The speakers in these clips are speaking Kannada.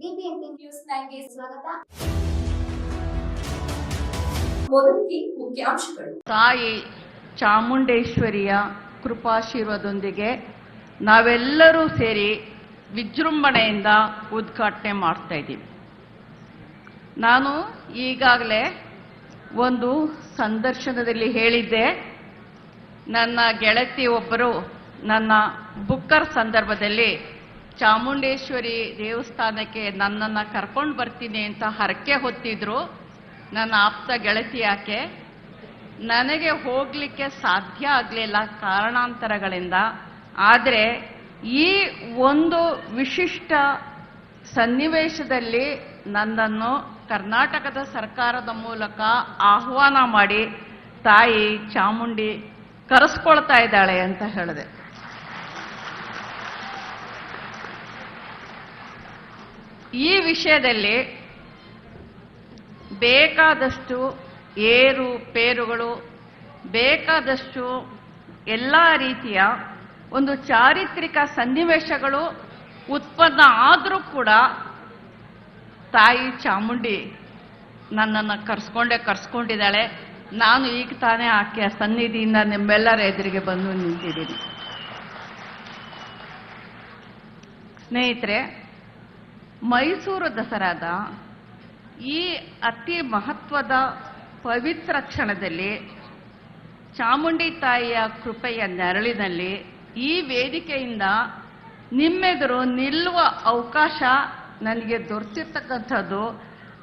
ನ್ಯೂಸ್ ಸ್ವಾಗತ. ಮೊದಲಿಗೆ ಮುಖ್ಯಾಂಶಗಳು. ತಾಯಿ ಚಾಮುಂಡೇಶ್ವರಿಯ ಕೃಪಾಶೀರ್ವಾದೊಂದಿಗೆ ನಾವೆಲ್ಲರೂ ಸೇರಿ ವಿಜೃಂಭಣೆಯಿಂದ ಉದ್ಘಾಟನೆ ಮಾಡ್ತಾ ಇದ್ದೀವಿ. ನಾನು ಈಗಾಗಲೇ ಒಂದು ಸಂದರ್ಶನದಲ್ಲಿ ಹೇಳಿದ್ದೆ. ನನ್ನ ಗೆಳತಿ ಒಬ್ಬರು ನನ್ನ ಬುಕ್ಕರ್ ಸಂದರ್ಭದಲ್ಲಿ ಚಾಮುಂಡೇಶ್ವರಿ ದೇವಸ್ಥಾನಕ್ಕೆ ನನ್ನನ್ನು ಕರ್ಕೊಂಡು ಬರ್ತೀನಿ ಅಂತ ಹರಕೆ ಹೊತ್ತಿದ್ರು. ನನ್ನ ಆಪ್ತ ಗೆಳತಿ ಯಾಕೆ? ನನಗೆ ಹೋಗಲಿಕ್ಕೆ ಸಾಧ್ಯ ಆಗಲಿಲ್ಲ ಕಾರಣಾಂತರಗಳಿಂದ. ಆದರೆ ಈ ಒಂದು ವಿಶಿಷ್ಟ ಸನ್ನಿವೇಶದಲ್ಲಿ ನನ್ನನ್ನು ಕರ್ನಾಟಕದ ಸರ್ಕಾರದ ಮೂಲಕ ಆಹ್ವಾನ ಮಾಡಿ, ತಾಯಿ ಚಾಮುಂಡಿ ಕರೆಸ್ಕೊಳ್ತಾ ಇದ್ದಾಳೆ ಅಂತ ಹೇಳಿದೆ. ಈ ವಿಷಯದಲ್ಲಿ ಬೇಕಾದಷ್ಟು ಏರು, ಪೇರುಗಳು, ಬೇಕಾದಷ್ಟು ಎಲ್ಲ ರೀತಿಯ ಒಂದು ಚಾರಿತ್ರಿಕ ಸನ್ನಿವೇಶಗಳು ಉತ್ಪನ್ನ ಆದರೂ ಕೂಡ ತಾಯಿ ಚಾಮುಂಡಿ ನನ್ನನ್ನು ಕರ್ಸ್ಕೊಂಡೇ ಕರ್ಸ್ಕೊಂಡಿದ್ದಾಳೆ. ನಾನು ಈಗ ತಾನೇ ಆಕೆಯ ಸನ್ನಿಧಿಯಿಂದ ನಿಮ್ಮೆಲ್ಲರ ಎದುರಿಗೆ ಬಂದು ನಿಂತಿದ್ದೀನಿ. ಸ್ನೇಹಿತರೆ ಮೈಸೂರು ದಸರಾದ ಈ ಅತಿ ಮಹತ್ವದ ಪವಿತ್ರ ಕ್ಷಣದಲ್ಲಿ ಚಾಮುಂಡಿ ತಾಯಿಯ ಕೃಪೆಯ ನೆರಳಿನಲ್ಲಿ ಈ ವೇದಿಕೆಯಿಂದ ನಿಮ್ಮೆದುರು ನಿಲ್ಲುವ ಅವಕಾಶ ನನಗೆ ದೊರೆತಿರ್ತಕ್ಕಂಥದ್ದು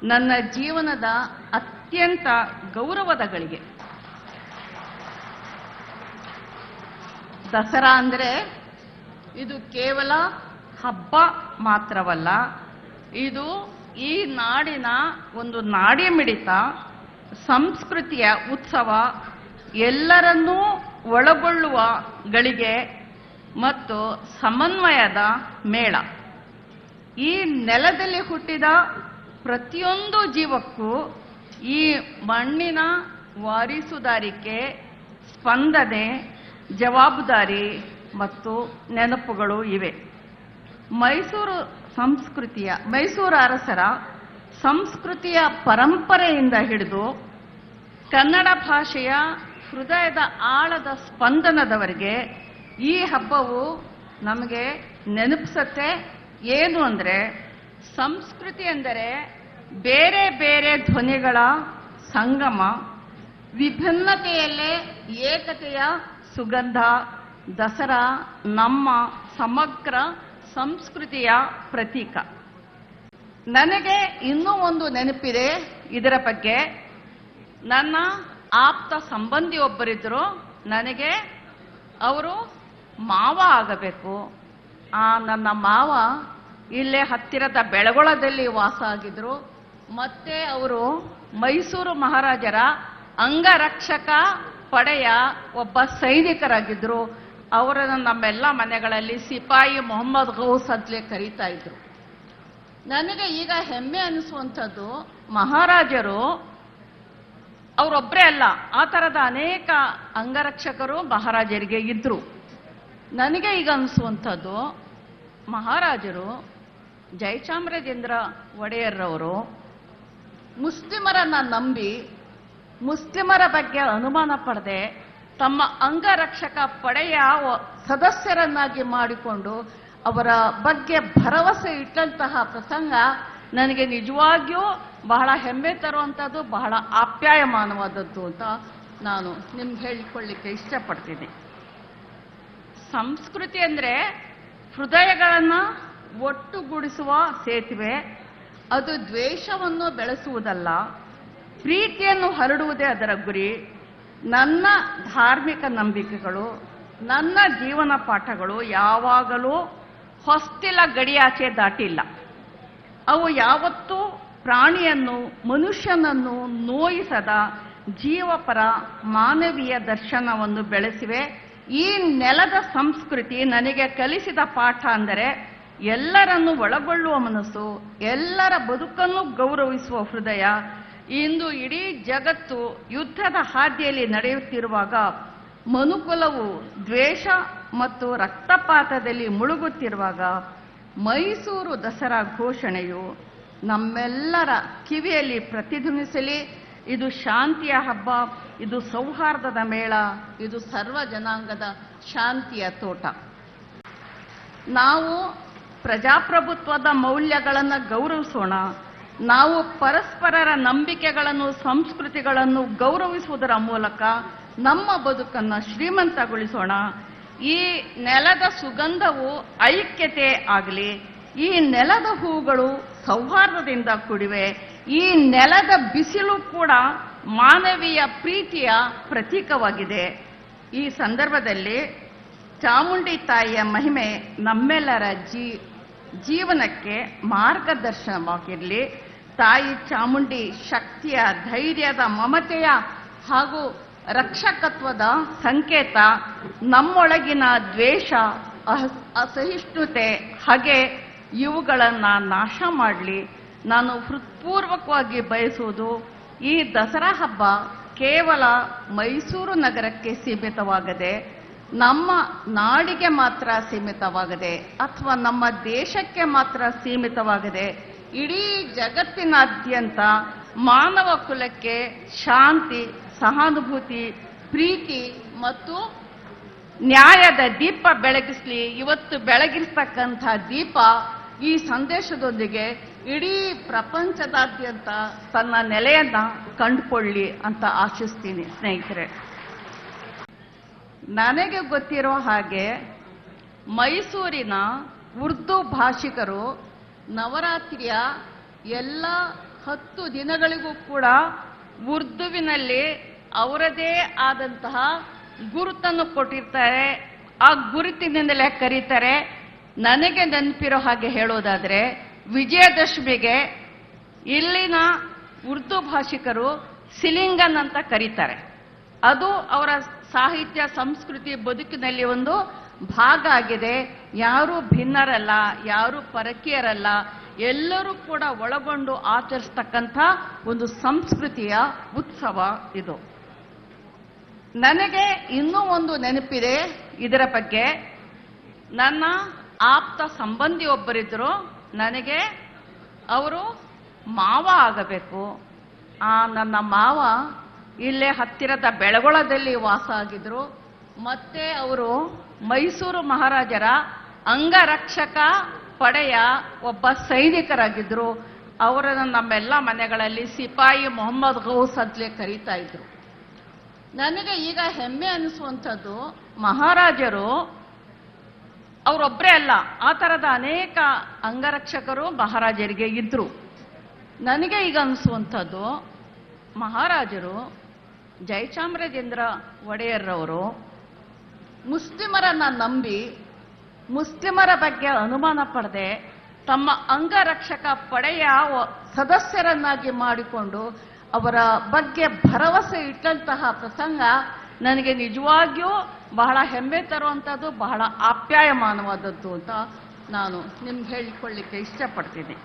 ನನ್ನ ಜೀವನದ ಅತ್ಯಂತ ಗೌರವದ ಗಳಿಗೆ ದಸರಾ ಅಂದರೆ ಇದು ಕೇವಲ ಹಬ್ಬ ಮಾತ್ರವಲ್ಲ ಇದು ಈ ನಾಡಿನ ಒಂದು ನಾಡಿ ಮಿಡಿತ, ಸಂಸ್ಕೃತಿಯ ಉತ್ಸವ, ಎಲ್ಲರನ್ನೂ ಒಳಗೊಳ್ಳುವ ಗಳಿಗೆ ಮತ್ತು ಸಮನ್ವಯದ ಮೇಳ. ಈ ನೆಲದಲ್ಲಿ ಹುಟ್ಟಿದ ಪ್ರತಿಯೊಂದು ಜೀವಕ್ಕೂ ಈ ಮಣ್ಣಿನ ವಾರಿಸುದಾರಿಕೆ, ಸ್ಪಂದನೆ, ಜವಾಬ್ದಾರಿ ಮತ್ತು ನೆನಪುಗಳು ಇವೆ. ಮೈಸೂರು ಸಂಸ್ಕೃತಿಯ, ಮೈಸೂರು ಅರಸರ ಸಂಸ್ಕೃತಿಯ ಪರಂಪರೆಯಿಂದ ಹಿಡಿದು ಕನ್ನಡ ಭಾಷೆಯ ಹೃದಯದ ಆಳದ ಸ್ಪಂದನದವರೆಗೆ ಈ ಹಬ್ಬವು ನಮಗೆ ನೆನಪಿಸುತ್ತೆ. ಏನು ಅಂದರೆ ಸಂಸ್ಕೃತಿ ಅಂದರೆ ಬೇರೆ ಬೇರೆ ಧ್ವನಿಗಳ ಸಂಗಮ, ವಿಭಿನ್ನತೆಯಲ್ಲೇ ಏಕತೆಯ ಸುಗಂಧ, ದಸರಾ, ನಮ್ಮ ಸಮಗ್ರ ಸಂಸ್ಕೃತಿಯ ಪ್ರತೀಕ. ನನಗೆ ಇನ್ನೂ ಒಂದು ನೆನಪಿದೆ ಇದರ ಬಗ್ಗೆ. ನನ್ನ ಆಪ್ತ ಸಂಬಂಧಿ ಒಬ್ಬರಿದ್ದರು ನನಗೆ, ಅವರು ಮಾವ ಆಗಬೇಕು. ಆ ನನ್ನ ಮಾವ ಇಲ್ಲೇ ಹತ್ತಿರದ ಬೆಳಗೊಳದಲ್ಲಿ ವಾಸ ಆಗಿದ್ರು. ಮತ್ತೆ ಅವರು ಮೈಸೂರು ಮಹಾರಾಜರ ಅಂಗರಕ್ಷಕ ಪಡೆಯ ಒಬ್ಬ ಸೈನಿಕರಾಗಿದ್ರು. ಅವರನ್ನು ನಮ್ಮೆಲ್ಲ ಮನೆಗಳಲ್ಲಿ ಸಿಪಾಯಿ ಮೊಹಮ್ಮದ್ ಗೌಸ್ ಅಂತಲೇ ಕರೀತಾ ಇದ್ರು. ನನಗೆ ಈಗ ಹೆಮ್ಮೆ ಅನಿಸುವಂಥದ್ದು, ಮಹಾರಾಜರು ಅವರೊಬ್ಬರೇ ಅಲ್ಲ, ಆ ಥರದ ಅನೇಕ ಅಂಗರಕ್ಷಕರು ಮಹಾರಾಜರಿಗೆ ಇದ್ರು. ನನಗೆ ಈಗ ಅನಿಸುವಂಥದ್ದು, ಮಹಾರಾಜರು ಜಯಚಾಮರಾಜೇಂದ್ರ ಒಡೆಯರ್ರವರು ಮುಸ್ಲಿಮರನ್ನ ನಂಬಿ, ಮುಸ್ಲಿಮರ ಬಗ್ಗೆ ಅನುಮಾನ ಪಡದೆ ತಮ್ಮ ಅಂಗರಕ್ಷಕ ಪಡೆಯ ಸದಸ್ಯರನ್ನಾಗಿ ಮಾಡಿಕೊಂಡು ಅವರ ಬಗ್ಗೆ ಭರವಸೆ ಇಟ್ಟಂತಹ ಪ್ರಸಂಗ ನನಗೆ ನಿಜವಾಗಿಯೂ ಬಹಳ ಹೆಮ್ಮೆ ತರುವಂಥದ್ದು ಬಹಳ ಆಪ್ಯಾಯಮಾನವಾದದ್ದು ಅಂತ ನಾನು ನಿಮ್ಗೆ ಹೇಳಿಕೊಳ್ಳಿಕ್ಕೆ ಇಷ್ಟಪಡ್ತೀನಿ. ಸಂಸ್ಕೃತಿ ಅಂದರೆ ಹೃದಯಗಳನ್ನು ಒಟ್ಟುಗೂಡಿಸುವ ಸೇತುವೆ. ಅದು ದ್ವೇಷವನ್ನು ಬೆಳೆಸುವುದಲ್ಲ, ಪ್ರೀತಿಯನ್ನು ಹರಡುವುದೇ ಅದರ ಗುರಿ. ನನ್ನ ಧಾರ್ಮಿಕ ನಂಬಿಕೆಗಳು, ನನ್ನ ಜೀವನ ಪಾಠಗಳು ಯಾವಾಗಲೂ ಹೊಸ್ತಿಲ ಗಡಿಯಾಚೆ ದಾಟಿಲ್ಲ. ಅವು ಯಾವತ್ತೂ ಪ್ರಾಣಿಯನ್ನು, ಮನುಷ್ಯನನ್ನು ನೋಯಿಸದ ಜೀವಪರ ಮಾನವೀಯ ದರ್ಶನವನ್ನು ಬೆಳೆಸಿವೆ. ಈ ನೆಲದ ಸಂಸ್ಕೃತಿ ನನಗೆ ಕಲಿಸಿದ ಪಾಠ ಅಂದರೆ ಎಲ್ಲರನ್ನು ಒಳಗೊಳ್ಳುವ ಮನಸ್ಸು, ಎಲ್ಲರ ಬದುಕನ್ನು ಗೌರವಿಸುವ ಹೃದಯ ಇಂದು ಇಡೀ ಜಗತ್ತು ಯುದ್ಧದ ಹಾದಿಯಲ್ಲಿ ನಡೆಯುತ್ತಿರುವಾಗ ಮನುಕುಲವು ದ್ವೇಷ ಮತ್ತು ರಕ್ತಪಾತದಲ್ಲಿ ಮುಳುಗುತ್ತಿರುವಾಗ ಮೈಸೂರು ದಸರಾ ಘೋಷಣೆಯು ನಮ್ಮೆಲ್ಲರ ಕಿವಿಯಲ್ಲಿ ಪ್ರತಿಧ್ವನಿಸಲಿ, ಇದು ಶಾಂತಿಯ ಹಬ್ಬ, ಇದು ಸೌಹಾರ್ದದ ಮೇಳ, ಇದು ಸರ್ವ ಜನಾಂಗದ ಶಾಂತಿಯ ತೋಟ. ನಾವು ಪ್ರಜಾಪ್ರಭುತ್ವದ ಮೌಲ್ಯಗಳನ್ನು ಗೌರವಿಸೋಣ. ನಾವು ಪರಸ್ಪರರ ನಂಬಿಕೆಗಳನ್ನು, ಸಂಸ್ಕೃತಿಗಳನ್ನು ಗೌರವಿಸುವುದರ ಮೂಲಕ ನಮ್ಮ ಬದುಕನ್ನು ಶ್ರೀಮಂತಗೊಳಿಸೋಣ. ಈ ನೆಲದ ಸುಗಂಧವು ಐಕ್ಯತೆ ಆಗಲಿ. ಈ ನೆಲದ ಹೂಗಳು ಸೌಹಾರ್ದದಿಂದ ಕೂಡಿವೆ. ಈ ನೆಲದ ಬಿಸಿಲು ಕೂಡ ಮಾನವೀಯ ಪ್ರೀತಿಯ ಪ್ರತೀಕವಾಗಿದೆ. ಈ ಸಂದರ್ಭದಲ್ಲಿ ಚಾಮುಂಡಿ ತಾಯಿಯ ಮಹಿಮೆ ನಮ್ಮೆಲ್ಲರ ಜೀ, ಜೀವನಕ್ಕೆ ಮಾರ್ಗದರ್ಶನವಾಗಿರಲಿ. ತಾಯಿ ಚಾಮುಂಡಿ ಶಕ್ತಿಯ ಧೈರ್ಯದ ಮಮತೆಯ ಹಾಗೂ ರಕ್ಷಕತ್ವದ ಸಂಕೇತ, ನಮ್ಮೊಳಗಿನ ದ್ವೇಷ ಅಸಹಿಷ್ಣುತೆ, ಹಾಗೆ ಇವುಗಳನ್ನು ನಾಶ ಮಾಡಲಿ. ನಾನು ಹೃತ್ಪೂರ್ವಕವಾಗಿ ಬಯಸುವುದು ಈ ದಸರಾ ಹಬ್ಬ ಕೇವಲ ಮೈಸೂರು ನಗರಕ್ಕೆ ಸೀಮಿತವಾಗದೆ, ನಮ್ಮ ನಾಡಿಗೆ ಮಾತ್ರ ಸೀಮಿತವಾಗದೆ ಅಥವಾ ನಮ್ಮ ದೇಶಕ್ಕೆ ಮಾತ್ರ ಸೀಮಿತವಾಗದೆ ಇಡೀ ಜಗತ್ತಿನಾದ್ಯಂತ ಮಾನವ ಕುಲಕ್ಕೆ ಶಾಂತಿ, ಸಹಾನುಭೂತಿ, ಪ್ರೀತಿ ಮತ್ತು ನ್ಯಾಯದ ದೀಪ ಬೆಳಗಿಸ್ಲಿ. ಇವತ್ತು ಬೆಳಗಿರ್ತಕ್ಕಂಥ ದೀಪ ಈ ಸಂದೇಶದೊಂದಿಗೆ ಇಡೀ ಪ್ರಪಂಚದಾದ್ಯಂತ ತನ್ನ ನೆಲೆಯನ್ನ ಕಂಡುಕೊಳ್ಳಿ ಅಂತ ಆಶಿಸ್ತೀನಿ ಸ್ನೇಹಿತರೆ. ನನಗೆ ಗೊತ್ತಿರೋ ಹಾಗೆ ಮೈಸೂರಿನ ಉರ್ದು ಭಾಷಿಕರು ನವರಾತ್ರಿಯ ಎಲ್ಲ ಹತ್ತು ದಿನಗಳಿಗೂ ಕೂಡ ಉರ್ದುವಿನಲ್ಲಿ ಅವರದೇ ಆದಂತಹ ಗುರುತನ್ನು ಕೊಟ್ಟಿರ್ತಾರೆ. ಆ ಗುರುತಿನಿಂದಲೇ ಕರೀತಾರೆ. ನನಗೆ ನೆನಪಿರೋ ಹಾಗೆ ಹೇಳೋದಾದರೆ, ವಿಜಯದಶಮಿಗೆ ಇಲ್ಲಿನ ಉರ್ದು ಭಾಷಿಕರು ಸಿಲಿಂಗನ್ ಅಂತ ಕರೀತಾರೆ. ಅದು ಅವರ ಸಾಹಿತ್ಯ, ಸಂಸ್ಕೃತಿ, ಬದುಕಿನಲ್ಲಿ ಒಂದು ಭಾಗ ಆಗಿದೆ. ಯಾರು ಭಿನ್ನರಲ್ಲ, ಯಾರು ಪರಕೀಯರಲ್ಲ. ಎಲ್ಲರೂ ಕೂಡ ಒಳಗೊಂಡು ಆಚರಿಸ್ತಕ್ಕಂಥ ಒಂದು ಸಂಸ್ಕೃತಿಯ ಉತ್ಸವ ಇದು. ನನಗೆ ಇನ್ನೂ ಒಂದು ನೆನಪಿದೆ ಇದರ ಬಗ್ಗೆ. ನನ್ನ ಆಪ್ತ ಸಂಬಂಧಿ ಒಬ್ಬರಿದ್ದರು ನನಗೆ ಅವರು ಮಾವ ಆಗಬೇಕು. ಆ ನನ್ನ ಮಾವ ಇಲ್ಲೇ ಹತ್ತಿರದ ಬೆಳಗೊಳದಲ್ಲಿ ವಾಸ ಆಗಿದ್ರು. ಮತ್ತೆ ಅವರು ಮೈಸೂರು ಮಹಾರಾಜರ ಅಂಗರಕ್ಷಕ ಪಡೆಯ ಒಬ್ಬ ಸೈನಿಕರಾಗಿದ್ದರು ಅವರನ್ನು ನಮ್ಮೆಲ್ಲ ಮನೆಗಳಲ್ಲಿ ಸಿಪಾಯಿ ಮೊಹಮ್ಮದ್ ಗೌಸ್ ಅಂತಲೇ ಕರೀತಾ ಇದ್ರು. ನನಗೆ ಈಗ ಹೆಮ್ಮೆ ಅನಿಸುವಂಥದ್ದು, ಮಹಾರಾಜರು ಅವರೊಬ್ಬರೇ ಅಲ್ಲ, ಆ ಥರದ ಅನೇಕ ಅಂಗರಕ್ಷಕರು ಮಹಾರಾಜರಿಗೆ ಇದ್ದರು ನನಗೆ ಈಗ ಅನಿಸುವಂಥದ್ದು, ಮಹಾರಾಜರು ಜಯಚಾಮರಾಜೇಂದ್ರ ಒಡೆಯರ್ರವರು ಮುಸ್ಲಿಮರನ್ನ ನಂಬಿ, ಮುಸ್ಲಿಮರ ಬಗ್ಗೆ ಅನುಮಾನ ಪಡೆದೆ, ತಮ್ಮ ಅಂಗರಕ್ಷಕ ಪಡೆಯ ಸದಸ್ಯರನ್ನಾಗಿ ಮಾಡಿಕೊಂಡು ಅವರ ಬಗ್ಗೆ ಭರವಸೆ ಇಟ್ಟಂತಹ ಪ್ರಸಂಗ ನನಗೆ ನಿಜವಾಗಿಯೂ ಬಹಳ ಹೆಮ್ಮೆ ತರುವಂಥದ್ದು, ಬಹಳ ಆಪ್ಯಾಯಮಾನವಾದದ್ದು ಅಂತ ನಾನು ನಿಮ್ಗೆ ಹೇಳಿಕೊಳ್ಳಿಕ್ಕೆ ಇಷ್ಟಪಡ್ತೀನಿ.